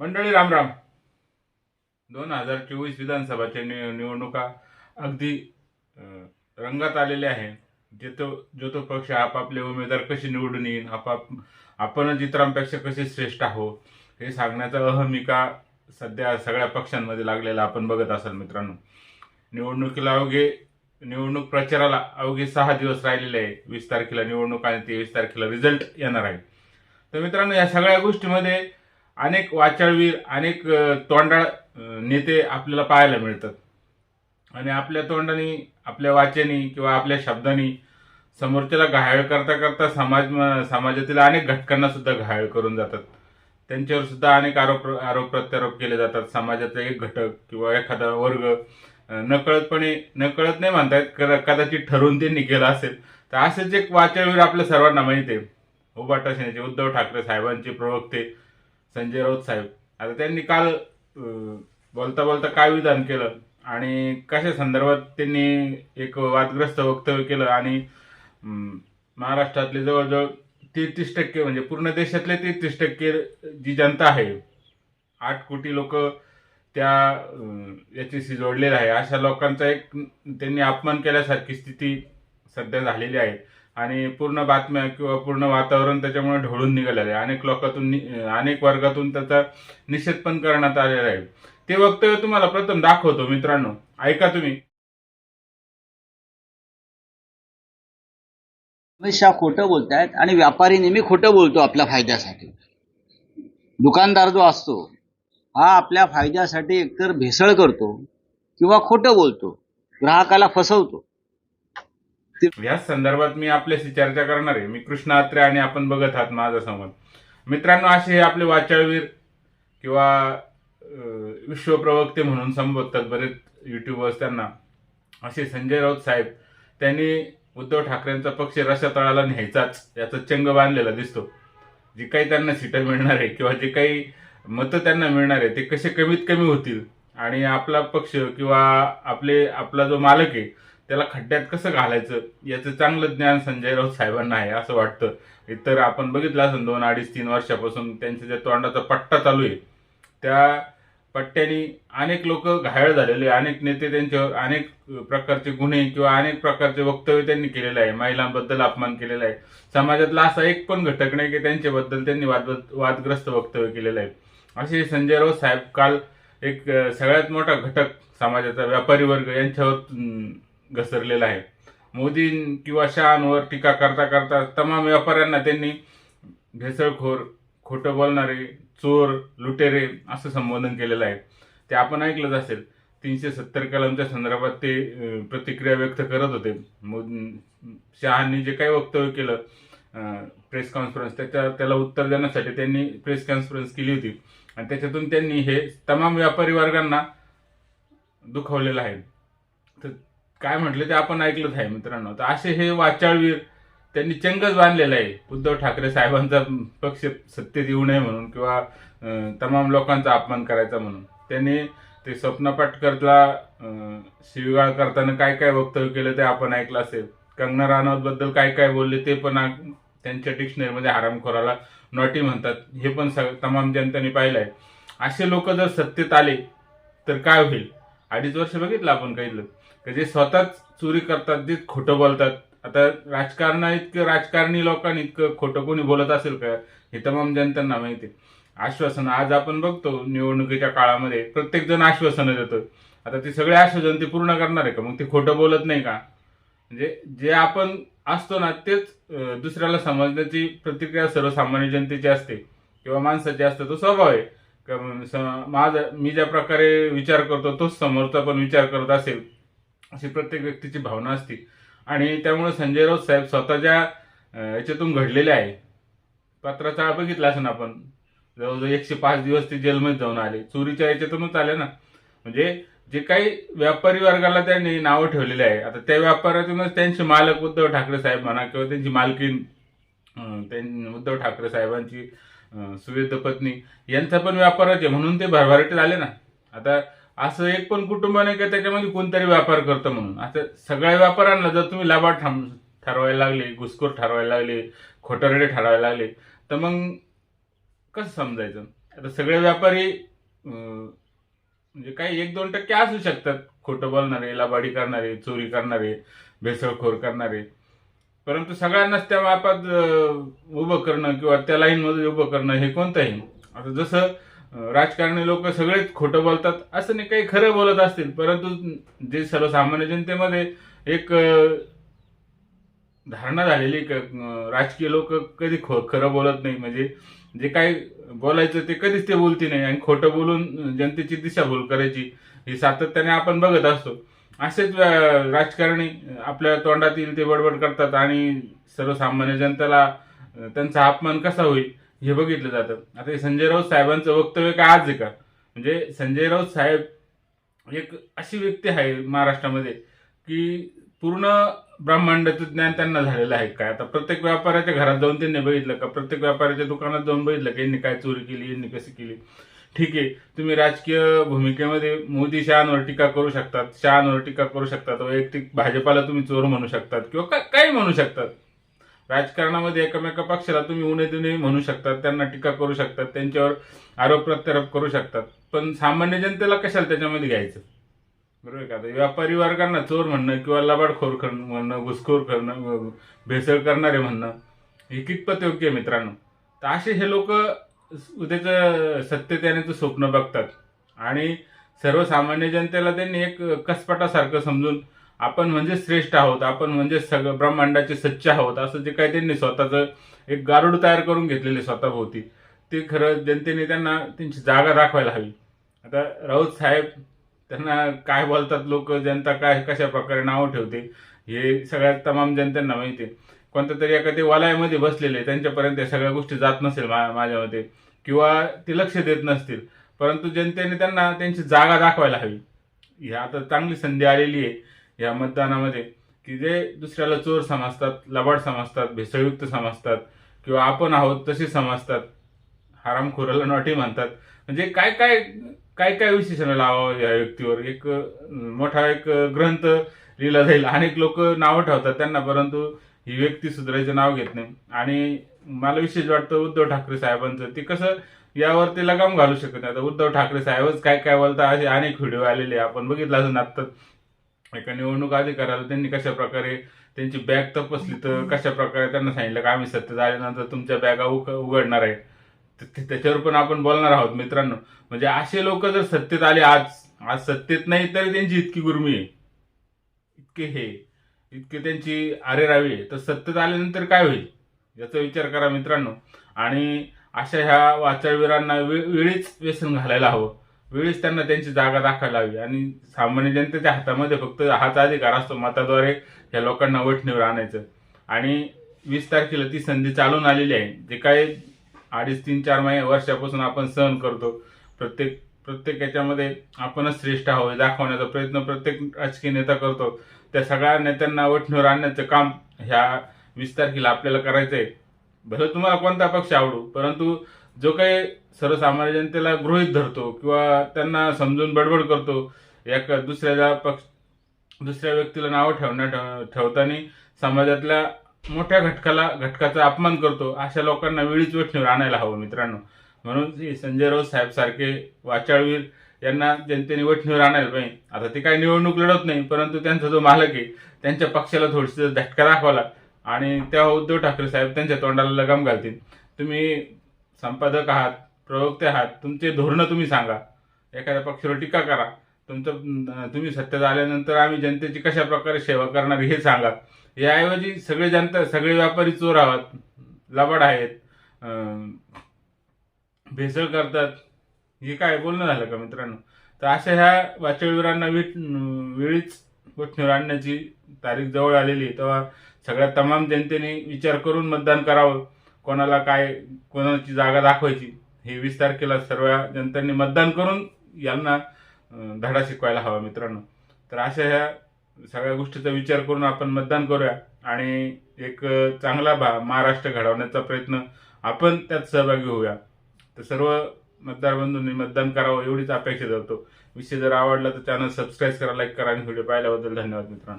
मंडळी रामराम दोन हजार चोवीस विधानसभाच्या नि निवडणुका अगदी रंगात आलेल्या आहे जे तो जो तो पक्ष आपापले उमेदवार कसे निवडून येईन आपाप आपणच इतरांपेक्षा कसे श्रेष्ठ आहो हे सांगण्याचा अहमिका सध्या सगळ्या पक्षांमध्ये लागलेला आपण बघत असाल मित्रांनो. निवडणुकीला अवघे निवडणूक प्रचाराला अवघे सहा दिवस राहिलेले आहे वीस तारखेला निवडणूक आणि तेवीस तारखेला रिझल्ट येणार आहे. तर मित्रांनो या सगळ्या गोष्टीमध्ये अनेक वाचाळवीर अनेक तोंडाळ नेते आपल्याला पाहायला मिळतात. आणि आपल्या तोंडाने आपल्या वाचेनी किंवा आपल्या शब्दांनी समोरच्याला घायाळ करता करता समाज समाजातील अनेक घटकांना सुद्धा घायाळ करून जातात. त्यांच्यावर सुद्धा अनेक आरोप आरोप प्रत्यारोप केले जातात. समाजाचा एक घटक किंवा एखादा वर्ग नकळतपणे नकळत नाही म्हणतात कदा- कदाचित ठरवून त्यांनी केलं असेल. तर असेच एक वाचाळवीर आपल्या सर्वांना माहिती आहे. उबाटा सेनेचे उद्धव ठाकरे साहेबांचे प्रवक्ते संजय राऊत साहेब. आता त्यांनी काल बोलता बोलता काय विधान केलं आणि कशा संदर्भात त्यांनी एक वादग्रस्त वक्तव्य केलं आणि महाराष्ट्रातले जवळजवळ तेहतीस टक्के म्हणजे पूर्ण देशातले तेहतीस टक्के जी जनता आहे आठ कोटी लोक त्या याच्याशी जोडलेलं आहे. अशा लोकांचा एक त्यांनी अपमान केल्यासारखी स्थिती सध्या झालेली आहे. आणि पूर्ण बातम्या किंवा पूर्ण वातावरण त्याच्यामुळे ढवळून निघालेलं आहे. अनेक लोकातून नि- अनेक वर्गातून त्याचा निषेध पण करण्यात आलेला आहे. ते वक्तव्य तुम्हाला प्रथम दाखवतो मित्रांनो. ऐका तुम्ही. अमित शाह खोटं बोलतायत आणि व्यापारी नेहमी खोटं बोलतो आपल्या फायद्यासाठी. दुकानदार जो असतो हा आपल्या फायद्यासाठी एकतर भेसळ करतो किंवा खोटं बोलतो. ग्राहकाला फसवतो. या संदर्भात मी आपल्याशी चर्चा करणार आहे. मी कृष्ण आत्रे आणि आपण बघत आहात माझा संवाद मित्रांनो असे हे आपले वाचावीर किंवा विश्वप्रवक्ते म्हणून संबोधतात बरेच युट्यूबर्स त्यांना. असे संजय राऊत साहेब त्यांनी उद्धव ठाकरेंचा पक्ष रसातळाला न्यायचाच याचा चंग बांधलेला दिसतो. जे काही त्यांना सीटं मिळणार आहे किंवा जे काही मतं त्यांना मिळणार आहे ते कसे कमीत कमी होतील आणि आपला पक्ष किंवा आपले आपला जो मालक आहे त्याला खड्ड्यात कसं घालायचं? याचं चांगलं ज्ञान संजय राऊत साहेबांना आहे असं वाटतं. इतर आपण बघितलं असं दोन अडीच तीन वर्षापासून त्यांच्या ज्या तोंडाचा पट्टा चालू आहे त्या पट्ट्यानी अनेक लोक घायल झालेले अनेक नेते त्यांच्यावर अनेक प्रकारचे गुन्हे किंवा अनेक प्रकारचे वक्तव्य त्यांनी केलेलं आहे महिलांबद्दल अपमान केलेला आहे. समाजातला असा एक पण घटक नाही की त्यांच्याबद्दल त्यांनी वाद वादग्रस्त वक्तव्य केलेलं आहे. असे संजय राऊत साहेब काल एक सगळ्यात मोठा घटक समाजाचा व्यापारी वर्ग यांच्यावर घसरलेला आहे. मोदी किंवा शहांवर टीका करता करता तमाम व्यापाऱ्यांना त्यांनी भेसळखोर खोटं बोलणारे चोर लुटेरे असं संबोधन केलेलं आहे. ते आपण ऐकलंच असेल. तीनशे सत्तर कलमच्या संदर्भात ते प्रतिक्रिया व्यक्त करत होते. शहांनी जे काही वक्तव्य केलं प्रेस कॉन्फरन्स त्याच्या त्याला उत्तर देण्यासाठी त्यांनी प्रेस कॉन्फरन्स केली होती. आणि त्याच्यातून त्यांनी हे तमाम व्यापारी वर्गांना दुखावलेलं आहे. काय म्हटलं ते आपण ऐकलंच आहे मित्रांनो. तर असे हे वाचाळवीर त्यांनी चंगच बांधलेला आहे. उद्धव ठाकरे साहेबांचा पक्ष सत्तेत येऊ नये म्हणून किंवा तमाम लोकांचा अपमान करायचा म्हणून. त्यांनी ते स्वप्न पाटकरला शिवगाळ शिवीगाळ करताना काय काय वक्तव्य केलं ते आपण ऐकलं असेल. कंगना राणावत बद्दल काय काय बोलले ते पण त्यांच्या डिक्शनरीमध्ये हरामखोराला नॉटी म्हणतात. हे पण सग तमाम जनतेने पाहिलं आहे. असे लोक जर सत्तेत आले तर काय होईल? अडीच वर्ष बघितलं आपण काही तर जे स्वतःच चोरी करतात जे खोटं बोलतात. आता राजकारणा इतकं राजकारणी लोकांनी इतकं खोटं कोणी बोलत असेल का? हे तमाम जनतांना माहिती आहे. आश्वासन आज आपण बघतो निवडणुकीच्या काळामध्ये प्रत्येक जण आश्वासनं देतो आता ते सगळे आश्वासन ते पूर्ण करणार आहे का? मग ते खोटं बोलत नाही का? म्हणजे जे आपण असतो ना तेच दुसऱ्याला समजण्याची प्रतिक्रिया सर्वसामान्य जनतेची असते. किंवा माणसाची असते तो स्वभाव आहे. का मग स- माझा मी ज्या प्रकारे विचार करतो तोच समोरचा पण विचार करत असेल. अशी प्रत्येक व्यक्तीची भावना असते. आणि त्यामुळे संजय राऊत साहेब स्वतःच्या याच्यातून घडलेले आहे. पत्राचा बघितला असं आपण. जवळजवळ एकशे पाच दिवस ते जेलमध्ये जाऊन आले. चोरीच्या याच्यातूनच आले ना. म्हणजे जे काही व्यापारी वर्गाला त्यांनी नावं ठेवलेले आहे. आता त्या व्यापाऱ्यातूनच त्यांचे मालक उद्धव ठाकरे साहेब म्हणा किंवा त्यांची मालकीन त्यां- उद्धव ठाकरे साहेबांची सुवेद पत्नी यांचा पण व्यापाराचे म्हणून ते भरभराटीत आले ना. आता असं एक पण कुटुंब नाही का त्याच्यामध्ये कोणतरी व्यापार करतं म्हणून. आता सगळ्या व्यापाऱ्यांना जर तुम्ही लाभार थांब ठरवायला लागले घुसखोर ठरवायला लागले खोटरडे ठरवायला लागले तर मग कसं समजायचं? आता सगळे व्यापारी म्हणजे काही एक दोन टक्के असू शकतात. खोटं बोलणारे लाबाडी करणारे चोरी करणारे भेसळखोर करणारे. परंतु सगळ्यांनाच त्या व्यापात उभं करणं किंवा त्या लाईनमध्ये उभं करणं हे कोणतंही. आता जसं राजकारणी लोक सगळेच खोटं बोलतात असं नाही काही खरं बोलत असतील. परंतु जे सर्वसामान्य जनतेमध्ये एक धारणा झालेली राजकीय लोक कधी खो खरं बोलत नाही. म्हणजे जे काही बोलायचं ते कधीच ते बोलती नाही. आणि खोटं बोलून जनतेची दिशाभूल करायची ही सातत्याने आपण बघत असतो. असेच राजकारणी आपल्या तोंडात येईल ते बडबड करतात आणि सर्वसामान्य जनतेला त्यांचा अपमान कसा होईल? हे बघितलं जातं. आता हे संजय राऊत साहेबांचं वक्तव्य काय आज आहे का? म्हणजे संजय राऊत साहेब एक अशी व्यक्ती आहे महाराष्ट्रामध्ये की पूर्ण ब्रह्मांडाचं ज्ञान त्यांना झालेलं आहे काय? आता प्रत्येक व्यापाऱ्याच्या घरात जाऊन त्यांनी बघितलं का? प्रत्येक व्यापाऱ्याच्या दुकानात जाऊन बघितलं का? यांनी काय चोरी केली यांनी कशी केली? ठीक आहे तुम्ही राजकीय भूमिकेमध्ये मोदी शहांवर टीका करू शकतात शहांवर टीका करू शकतात वैयक्तिक भाजपाला तुम्ही चोर म्हणू शकतात किंवा का- काही म्हणू शकतात. राजकारणामध्ये एकमेका पक्षाला तुम्ही उणे दुणे म्हणू शकतात त्यांना टीका करू शकतात त्यांच्यावर आरोप प्रत्यारोप करू शकतात. पण सामान्य जनतेला कशाला त्याच्यामध्ये घ्यायचं? बरोबर आहे का? आता व्यापारी वर्गांना चोर म्हणणं किंवा लबाडखोर करणं म्हणणं घुसखोर करणं भेसळ करणारे म्हणणं हे कितपत योग्य आहे मित्रांनो? तर असे हे लोक उद्याचं सत्य त्यानेचं स्वप्न बघतात. आणि सर्वसामान्य जनतेला त्यांनी एक कसपटासारखं समजून आपण म्हणजे श्रेष्ठ आहोत आपण म्हणजे सगळं ब्रह्मांडाचे सच्चे आहोत असं जे काही त्यांनी स्वतःचं एक गारुड तयार करून घेतलेले स्वतःभोवती ते खरं जनतेने त्यांना त्यांची जागा दाखवायला हवी. आता राऊत साहेब त्यांना काय बोलतात लोक जनता काय कशा प्रकारे नावं ठेवते हे सगळ्यात तमाम जनतेना माहिती आहे. कोणत्या तरी ते वलयामध्ये बसलेले त्यांच्यापर्यंत या सगळ्या गोष्टी जात नसेल मा- माझ्या मते किंवा ते लक्ष देत नसतील परंतु जनतेने त्यांना त्यांची जागा दाखवायला हवी. ही आता चांगली संधी आलेली आहे. या मतदानामध्ये की जे दुसऱ्याला चोर समजतात लबाड समजतात भेसळयुक्त समजतात किंवा आपण आहोत तसे समजतात हरामखोराला नॉटी म्हणतात. म्हणजे काय काय काय काय विशेषण लावावं या व्यक्तीवर? एक मोठा एक ग्रंथ लिहिला जाईल. अनेक लोक नावं ठेवतात त्यांना परंतु ही व्यक्ती सुधारायचं नाव घेत नाही. आणि मला विशेष वाटतं उद्धव ठाकरे साहेबांचं ते कसं यावरती लगाम घालू शकत नाही. आता उद्धव ठाकरे साहेबच काय काय बोलतात असे अनेक व्हिडिओ आलेले आहे. आपण बघितला अजून आत्ता एका निवडणूक अधिकाऱ्याला त्यांनी कशा प्रकारे त्यांची बॅग तपासली तर कशा प्रकारे त्यांना सांगितलं का आम्ही सत्तेत आल्यानंतर तुमच्या बॅगा उघ- उघडणार आहे? तर ते- त्याच्यावर पण आपण बोलणार आहोत मित्रांनो. म्हणजे असे लोक जर सत्तेत आले आज आज सत्तेत नाही तरी त्यांची इतकी गुरमी आहे. इतके हे इतके त्यांची आरेरावी आहे. तर सत्तेत आल्यानंतर काय होईल? याचा विचार करा मित्रांनो. आणि अशा ह्या वाचाळवीरांना वे- वेळीच व्यसन घालायला हवं. वेळीच त्यांना त्यांची जागा दाखवायला हवी. आणि सामान्य जनतेच्या हातामध्ये फक्त हाच अधिकार असतो मताद्वारे ह्या लोकांना वठणीवर आणायचं. आणि वीस तारखेला ती संधी चालून आलेली आहे. जे काय अडीच तीन चार महिने वर्षापासून आपण सहन करतो. प्रत्येक प्रत्येक याच्यामध्ये आपणच श्रेष्ठ आहोत दाखवण्याचा प्रयत्न प्रत्येक राजकीय नेता करतो. त्या सगळ्या नेत्यांना वठणीवर आणण्याचं काम ह्या वीस तारखेला आपल्याला करायचं आहे भलं तुम्हाला कोणता पक्ष आवडू परंतु जो काही सर्वसामान्य जनतेला गृहित धरतो किंवा त्यांना समजून बडबड करतो या दुसऱ्या पक्ष दुसऱ्या व्यक्तीला नावं ठेवण्या ठेवताना समाजातल्या मोठ्या घटकाला घटकाचा अपमान करतो अशा लोकांना वेळीच वेठणीवर आणायला हवं मित्रांनो. म्हणून संजय राऊत साहेब सारखे वाचाळवीर यांना जनतेने वठणीवर आणायला पाहिजे. आता ते काही निवडणूक लढत नाही परंतु त्यांचा जो मालक आहे त्यांच्या पक्षाला थोडीशी धटका दाखवाला आणि तेव्हा उद्धव ठाकरे साहेब त्यांच्या तोंडाला लगाम घालतील. तुम्ही संपादक आहात प्रवक्ते आहात तुमचे धोरणं तुम्ही सांगा. एखाद्या पक्षावर टीका करा. तुमचं तुम्ही सत्तेत आल्यानंतर आम्ही जनतेची कशा प्रकारे सेवा करणार हे सांगा. याऐवजी सगळे जनता सगळे व्यापारी चोर आहात लबाड आहेत भेसळ करतात. हे काय बोलणं झालं का मित्रांनो? तर अशा ह्या वाचळवीरांना वीट वेळीच वठणीवर आणण्याची तारीख जवळ आलेली आहे. तेव्हा सगळ्या तमाम जनतेने विचार करून मतदान करावं. कोणाला काय कोणाची जागा दाखवायची हे वीस तारखेला सर्व जनतांनी मतदान करून यांना धडा शिकवायला हवा मित्रांनो. तर अशा ह्या सगळ्या गोष्टीचा विचार करून आपण मतदान करूया आणि एक चांगला भा महाराष्ट्र घडवण्याचा प्रयत्न आपण त्यात सहभागी होऊया. तर सर्व मतदार बंधूंनी मतदान करावं एवढीच अपेक्षा करतो विषय जर आवडला तर चॅनल सबस्क्राईब करा लाईक करा आणि व्हिडिओ पाहिल्याबद्दल धन्यवाद मित्रांनो.